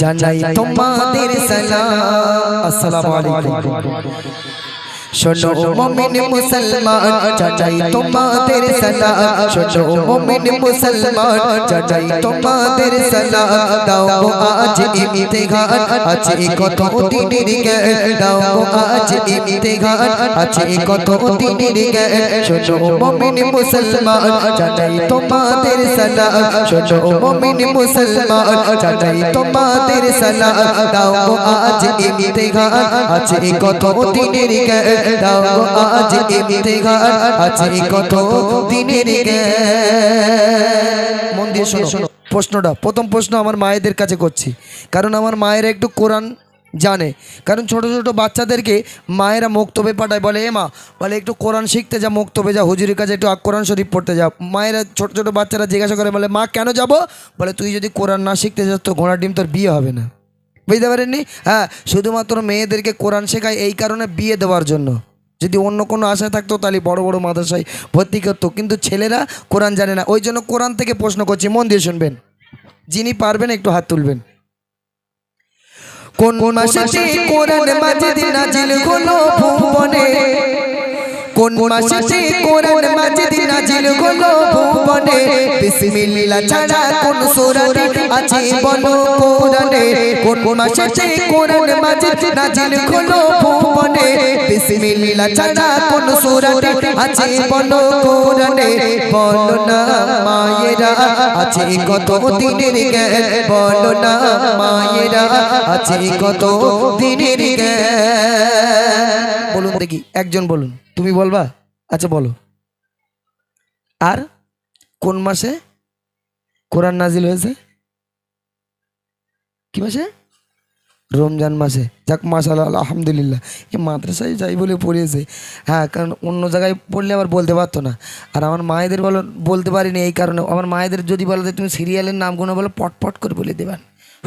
জানাই তোমাদের সালাম। আসসালামু আলাইকুম। শোনো মুমিন মুসলমান জানাই তোমাদের সালাম শোনো মুমিন মুসলমান জানাই তোমাদের সালাম দাও আজ ইমতিহান আছে কত দিনের জ্ঞান। দাও আজ ইমতিহান আছে কত দিনের জ্ঞান। শোনো মুমিন মুসলমান জানাই তোমাদের সালাম শোনো মুমিন মুসলমান জানাই তোমাদের সালাম দাও আজ ইমতিহান আছে কত দিনের জ্ঞান। দাও আজ ইমতিহান আছে কত দিনের মন দিয়ে শোনো প্রশ্নটা প্রথম প্রশ্ন আমার মায়েদের কাছে করছি। কারণ আমার মায়েরা একটু কোরআন জানে। কারণ ছোট ছোট বাচ্চাদেরকে মায়েরা মুক্তবে পাঠায়। বলে এ মা বলে একটু কোরআন শিখতে যা মুক্তবে যা হুজুরের কাছে একটু কোরআন শরীফ পড়তে যা। মায়েরা ছোট ছোট বাচ্চারা জিজ্ঞাসা করে বলে মা কেন যাব? বলে তুই যদি কোরআন না শিখতে যাস তো ঘোড়ার ডিম তোর বিয়ে হবে না। বুঝতে পারেননি? হ্যাঁ শুধুমাত্র মেয়েদেরকে কোরআন শেখায় এই কারণে বিয়ে দেওয়ার জন্য। যদি অন্য কোনো আশা থাকতো তাহলে বড় বড় মাদ্রাসায় ভর্তি করতো। কিন্তু ছেলেরা কোরআন জানে না। ওই জন্য কোরআন থেকে প্রশ্ন করছি মন দিয়ে শুনবেন। যিনি পারবেন একটু হাত তুলবেন। কোন মাসে কোরআন মাজিদ নাজিল হলো ভুবনে? কোন মাসে কোরআন মাজিদ নাজিল হলো ভুবনে? বিসমিল্লাহ ছাড়া কোন সূরাতে আছে বলো কোরআনে? কোন মাসে কোরআন মাজিদ নাজিল হলো ভুবনে? বিসমিল্লাহ ছাড়া কোন সূরাতে আছে বলো কোরআনে? বলো না মায়েরা আছে কত দিনের জ্ঞান? বলো না মায়েরা আছে কত দিনের জ্ঞান? বলুন দেখি, একজন বলুন। তুমি বলবা? আচ্ছা বলো। আর কোন মাসে কোরআন নাজিল হয়েছে? কি মাসে? রমজান মাসে। যাক মাসাল্লাহ আলহামদুলিল্লাহ। এ মাদ্রাসায় যাই বলে পড়িয়েছে। হ্যাঁ কারণ অন্য জায়গায় পড়লে আবার বলতে পারতো না। আর আমার মায়েদের বলো, বলতে পারিনি এই কারণে। আমার মায়েদের যদি বলো তুমি সিরিয়ালের নামগুলো বলো, পটপট করে বলে দেবেন।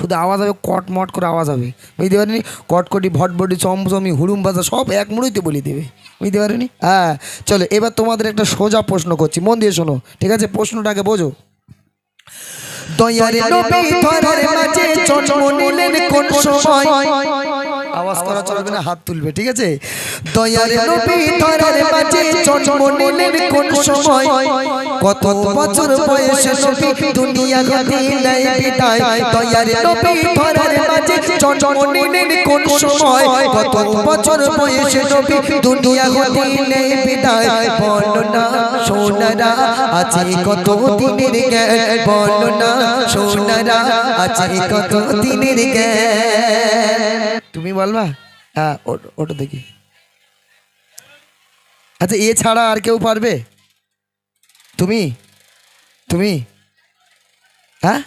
শুধু আওয়াজ হবে কট মট করে আওয়াজ হবে। বুঝতে পারিনি? কটকটি ভটভটি চমচমি হুড়ুম বাজা সব এক মুড়িতে বলে দেবে। বুঝতে পারিনি? হ্যাঁ চলো এবার তোমাদের একটা সোজা প্রশ্ন করছি। মন দিয়ে শোনো ঠিক আছে? প্রশ্নটাকে বোঝো। দয়ারে নবী ধরার মাঝে জন্ম নিলেন কোন সময়। আওয়াজ করা চলবে না হাত তুলবে ঠিক আছে? দয়ারে নবী ধরার মাঝে জন্ম নিলেন কোন সময়। কত বছর বয়সে নবী দুনিয়া দিলাই বিদায়। দয়ারে নবী ধরার মাঝে জন্ম নিলেন কোন সময়? কত বছর বয়সে নবী দুনিয়া দিলাই বিদায়। বলো না সোনারা আছে কত দিনের জ্ঞান। বলো না সোনারা আছে কত দিনের জ্ঞান। তুমি বলবা? হ্যাঁ ওটা দেখি। আচ্ছা এ ছাড়া আর কেউ পারবে? তুমি? তুমি? হ্যাঁ?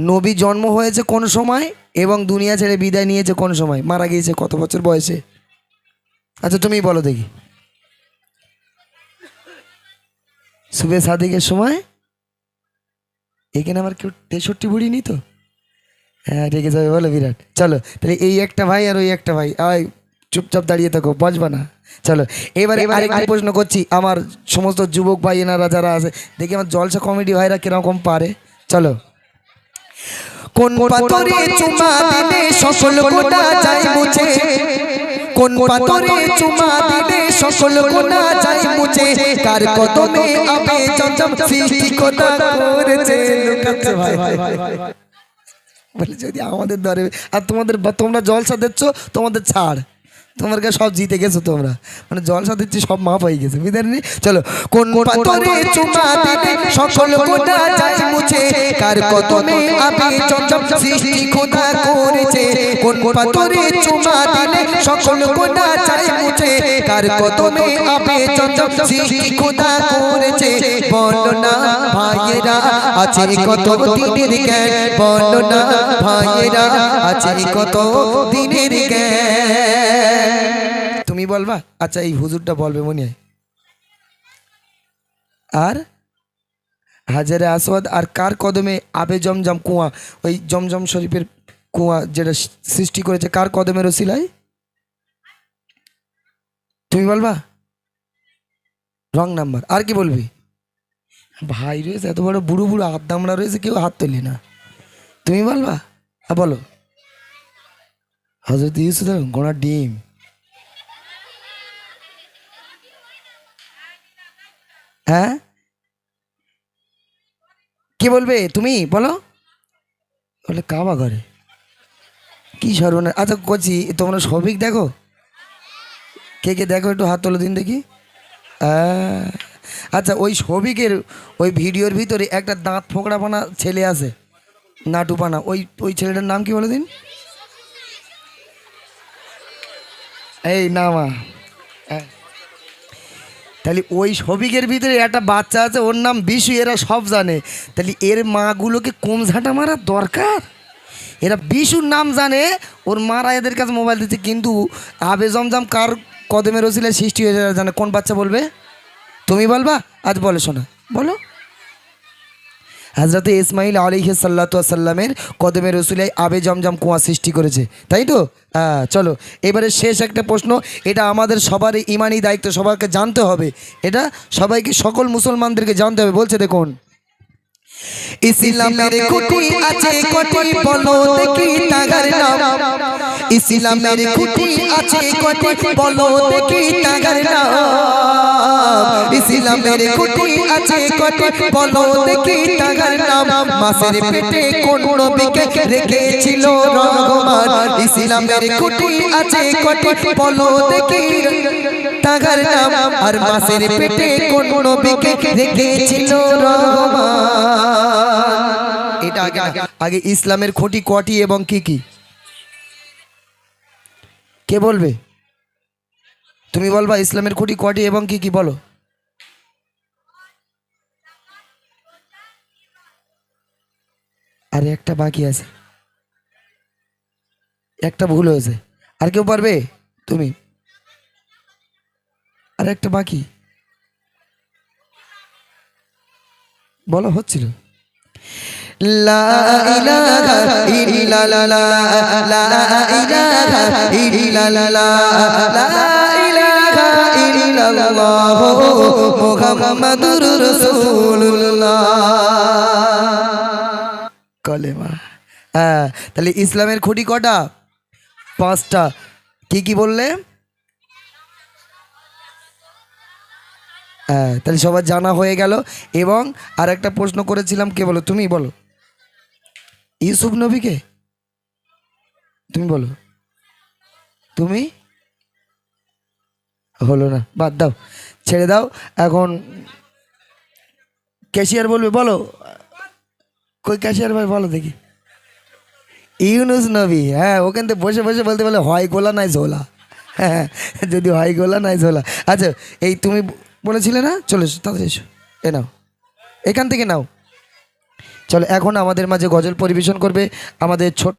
নবী জন্ম হয়েছে কোন সময় এবং দুনিয়া ছেড়ে বিদায় নিয়েছে কোন সময়? মারা গিয়েছে কত বছর বয়সে? আচ্ছা তুমি বলো দেখি। শুভে সাদিকের সময়? এখানে আমার কেউ তেষট্টি বুড়ি নি তো? হ্যাঁ রেগে যাবে বলো বিরাট। চলো, তাহলে এই একটা ভাই আর ওই একটা ভাই। আয়। চুপচাপ দাঁড়িয়ে থাকো বাঁচবা না। চলো এবারে আরেকটি প্রশ্ন করছি আমার সমস্ত যুবক ভাই এনারা যারা আছে দেখি আমার জলসা কমেডি ভাইরা কীরকম পারে। চলো। কোন পাথরে চুমা দিলে সকল গোটা যায় মুছে? কোন পাথরে চুমা দিলে সকল গোটা যায় মুছে? কার কদমে আবে চমচম সৃষ্টি কথা করেছে লুকাচ্ছে ভাই বলে যদি আমাদের ধরে আর তোমাদের তোমরা জলসা দিচ্ছ তোমাদের ছাড়। তোমার কাছে সব জিতে গেছো তোমরা। মানে জলসা দিচ্ছি সব মাপ হয়ে গেছে বুঝতে চলো কোন পাথরে চুমা দিলে সকল গোটা যায় মুছে? কার কদমে আবে চমচম সৃষ্টি খোদা করেছে? কোন পাথরে চুমা দিলে সকল গোটা যায় মুছে? কার কদমে আবে চমচম সৃষ্টি খোদা করেছে? বলো না ভাইয়েরা আছে কত দিনের জ্ঞান? বলো না ভাইয়েরা আছে কত দিনের জ্ঞান? তুমি বলবা? আচ্ছা এই হুজুরটা বলবে মনে হয়। আর? হাজারে আসওয়াদ, আর কার কদমে আবে জমজম কুয়া? ওই জমজম শরীফের কুয়া যেটা সৃষ্টি করেছে, কার কদমের ওসিলায়? তুমি বলবা? Wrong number. আর কি বলবি? ভাই রয়েছে, এত বড় বুড়ো বুড়ো হাত দামড়া রয়েছে, কেউ হাত তুলি না। তুমি বলবা? বলো। হজরত ইউসুফ গোড়ার ডিম। হ্যাঁ? কে বলবে? তুমি? বলো। বলে, কাবা ঘরে। কি সর্বনা আচ্ছা করছি তোমরা সবিক দেখো? কে কে দেখো একটু হাত তোলো দিন দেখি। আচ্ছা ওই সবিকের ওই ভিডিওর ভিতরে একটা দাঁত ফোকড়াপানা ছেলে আছে। নাটুপানা। ওই ওই ছেলেটার নাম কি বলে দিন? এই নামা হ্যাঁ। তাহলে ওই সবিকের ভিতরে একটা বাচ্চা আছে, ওর নাম বিশু, এরা সব জানে। তাহলে এর মাগুলোকে কম ঝাঁটা মারার দরকার? এরা বিশুর নাম জানে, ওর মারা এদের কাছে মোবাইল দিতে কিন্তু আবে জমজম কার কদমের ওসিলায় সৃষ্টি হয়েছে জানে। কোন বাচ্চা বলবে? তুমি বলবা? আজ বলে শোনা। বলো। হাজরতে ইসমাইল আলিহে সাল্লাতু সাল্লামের কদমের রসুলাই আবে জমজম কুয়া সৃষ্টি করেছে। তাই তো? হ্যাঁ চলো। এবারে শেষ একটা প্রশ্ন। এটা আমাদের সবারই ইমানি দায়িত্ব, সবাইকে জানতে হবে। এটা সবাইকে, সকল মুসলমানদেরকে জানতে হবে। বলছে দেখুন। ইসলামের খুঁটি আছে কোটি বলো দেখি তাগার নাম। ইসলামের খুঁটি আছে কোটি বলো দেখি তাগার নাম। ইসলামের খুঁটি আছে কোটি বলো দেখি তাগার নাম। মাসের পেটে কোন নবীকে রেখেছিল রহমান? ইসলামের খুঁটি আছে কোটি বলো দেখি আর মাসের পেটে কোন রেখেছিল এটা আগে আগে ইসলামের খুঁটি কটি এবং কি কি? কে বলবে? তুমি বলবা ইসলামের খুঁটি কটি এবং কি কি বলো। আরে একটা বাকি আছে। একটা ভুল হয়েছে। আর কেউ পারবে? তুমি। আর একটা বাকি। বলো, হচ্ছিল। লা লা লা হ্যাঁ তাহলে ইসলামের খুঁটি কটা? পাঁচটা। কি কি বললে? হ্যাঁ তাহলে সবার জানা হয়ে গেল। এবং আর একটা প্রশ্ন করেছিলাম, কে বলো? তুমি বলো। ইউসুফ নবীকে? তুমি বলো। তুমি? হলো না, বাদ দাও, ছেড়ে দাও। এখন ক্যাশিয়ার বলবে, বলো। কই ক্যাশিয়ার ভাই, বলো দেখি। ইউনুস নবী হ্যাঁ ওখান থেকে বসে বসে বলতে বলে, হয় গোলা, নাই ঝোলা। হ্যাঁ যদি হয় গোলা, নাই ঝোলা। আচ্ছা এই তুমি বলেছিলে না? চলে এসো, তাড়াতাড়ি এসো। এ নাও। এখান থেকে নাও। চলো, এখন আমাদের মাঝে গজল পরিবেশন করবে আমাদের ছোট